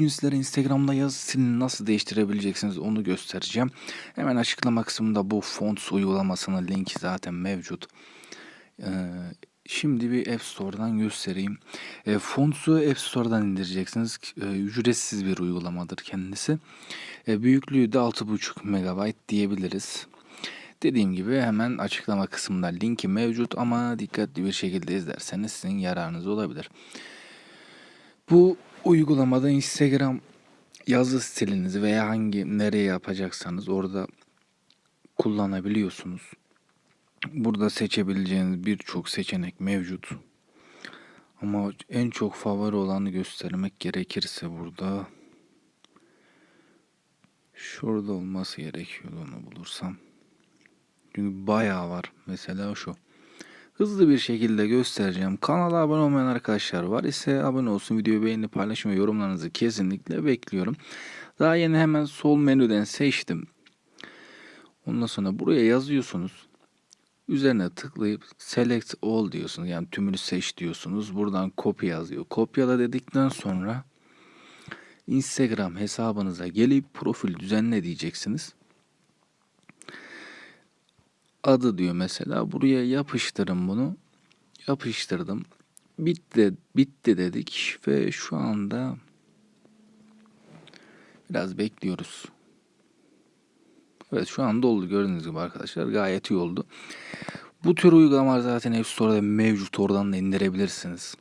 Bugün sizlere Instagram'da yazı stilini nasıl değiştirebileceksiniz onu göstereceğim. Hemen açıklama kısmında bu Fonts uygulamasının linki zaten mevcut. Ee, şimdi bir App Store'dan göstereyim. E, Fonts'u App Store'dan indireceksiniz. E, ücretsiz bir uygulamadır kendisi. E, büyüklüğü de 6.5 MB diyebiliriz. Dediğim gibi hemen açıklama kısmında linki mevcut ama dikkatli bir şekilde izlerseniz sizin yararınız olabilir. Bu uygulamada Instagram yazı stilinizi veya hangi nereye yapacaksanız orada kullanabiliyorsunuz. Burada seçebileceğiniz birçok seçenek mevcut. Ama en çok favori olanı göstermek gerekirse burada şurada olması gerekiyordu onu bulursam. Çünkü bayağı var. Mesela şu. Hızlı bir şekilde göstereceğim. Kanala abone olmayan arkadaşlar var ise abone olsun. Videoyu beğenip paylaşın ve yorumlarınızı kesinlikle bekliyorum. Daha yeni hemen sol menüden seçtim. Ondan sonra buraya yazıyorsunuz. Üzerine tıklayıp select all diyorsunuz. Yani tümünü seç diyorsunuz. Buradan copy yazıyor. Kopyala dedikten sonra Instagram hesabınıza gelip profil düzenle diyeceksiniz. Adı diyor mesela. Buraya yapıştırın bunu. Yapıştırdım. Bitti, bitti dedik ve şu anda biraz bekliyoruz. Evet şu anda oldu gördüğünüz gibi arkadaşlar gayet iyi oldu. Bu tür uygulamalar zaten App Store'da mevcut oradan da indirebilirsiniz.